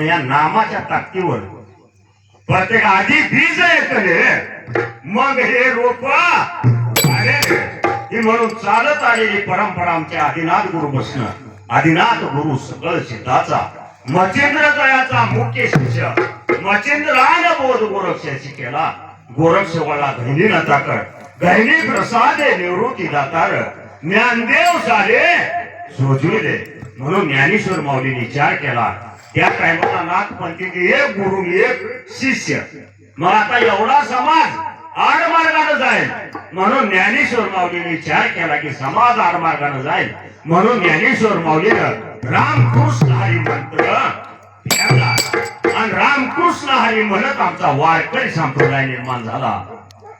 पण या नामाच्या ताकदीवर प्रत्येक आधी बीज येतले. मग हे रोप अरे ही म्हणून चालत आलेली परंपरा आमच्या आदिनाथ गुरु बसणं. आदिनाथ गुरु सकळ सिद्धाचा मचिंद्र दयाचा मुख्य शिष्य. मचिंद्रान बोध गोरक्षाशी केला. गोरक्ष वळला घैनी नताकर घैनी प्रसादे निवृत्ती दातार. ज्ञानदेव सारे सोजविले म्हणून ज्ञानेश्वर माऊलीने विचार केला. त्या टायमाला नाथपंथीचे म्हणजे एक गुरु एक शिष्य. मग आता एवढा समाज आडमार्गानं जाईल. म्हणून ज्ञानेश्वर माऊलीने विचार केला की समाज आडमार्गानं जाईल. म्हणून ज्ञानेश्वर माऊलीनं रामकृष्ण हरी मंत्र आणि रामकृष्ण हरी म्हणत आमचा वारकरी संप्रदाय निर्माण झाला.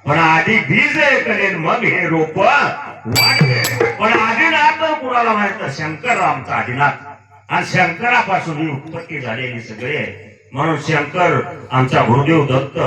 पण आधी बीज करेन मग हे रोप वाढले. पण आदिनाथ कुणाला माहीत? शंकर आमचा आदिनाथ. आणि शंकरापासून ही उत्पत्ती झालेली सगळे. म्हणून शंकर आमचा गुरुदेव दत्त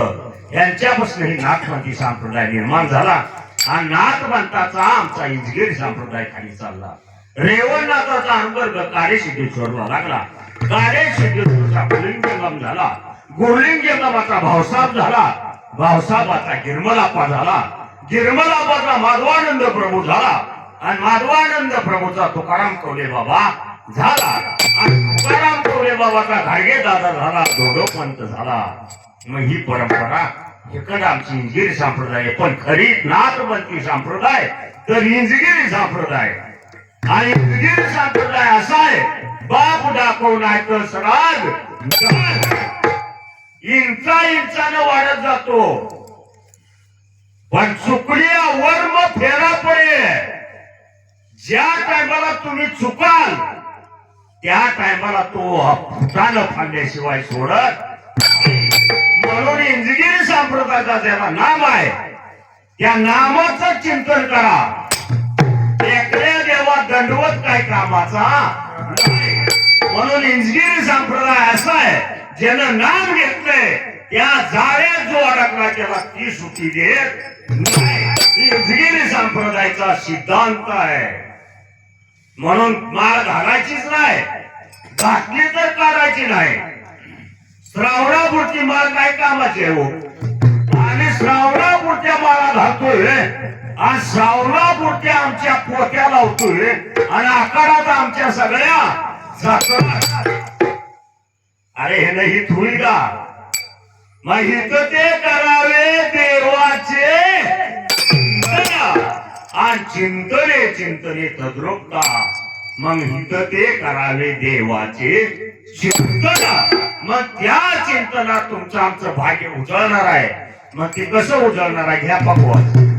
यांच्यापासून ही नाथपंथी संप्रदाय निर्माण झाला. हा नाथपंथाचा आमचा इंजगिरी संप्रदाय खाली चालला. रेवणनाथाचा अंतर्ग कार्यसिद्धेश्वरला लागला. कार्यसिद्धेश्वरचा गुरुलिंगम झाला. गुरुलिंगमाचा भावसाब झाला. भावसाबाचा गिरमलापा झाला. गिरमलापाचा माधवानंद प्रभू झाला. आणि माधवानंद प्रभूचा तुकाराम कवले बाबा झाला. आणि तुकाराम कोरे बाबाचा घाडगे दादा झाला दोघं पंत झाला. मग ही परंपरा इकडे आमची इंजिरी संप्रदाय पण खरी नाथबंती संप्रदाय तर इंजगिरी संप्रदाय. आणि इंजगिरी संप्रदाय असा आहे बाप दाखव नाही तर सराज इंचा इंचानं वाढत जातो. पण चुकल्या वर्म फेरा पडे ज्या टायमाला तुम्ही चुकाल त्या टायमाला तो फुटानं फाडल्याशिवाय सोडत म्हणून इंजिनिअरिंग संप्रदायाचा ज्याला नाम आहे त्या नामाचं चिंतन करा. एकल्या देवा दंडवत काय कामाचा? म्हणून इंजिनिअरिंग संप्रदाय असा आहे ज्यानं नाम घेतलंय त्या जाळ्यात जो अडकला त्याला ती सुटी देत नाही. इंजिगिरी संप्रदायाचा सिद्धांत आहे. म्हणून माळ घालायचीच नाही घातली तर काढायची नाही. श्रावणापुरती माळ काय कामाची आहे हो? आणि श्रावणापुरत्या माळा घालतोय आणि श्रावणापुरत्या आमच्या पोत्या लावतोय आणि आकारात आमच्या सगळ्या अरे हे नाही होईल का मग हित ते करावे देवाचे आणि चिंतने चिंतने तद्रोक्ता. मग हित ते करावे देवाचे चिंतन. मग त्या चिंतनात तुमचं आमचं भाग्य उजळणार आहे. मग ते कसं उजळणार आहे? घ्या पकवान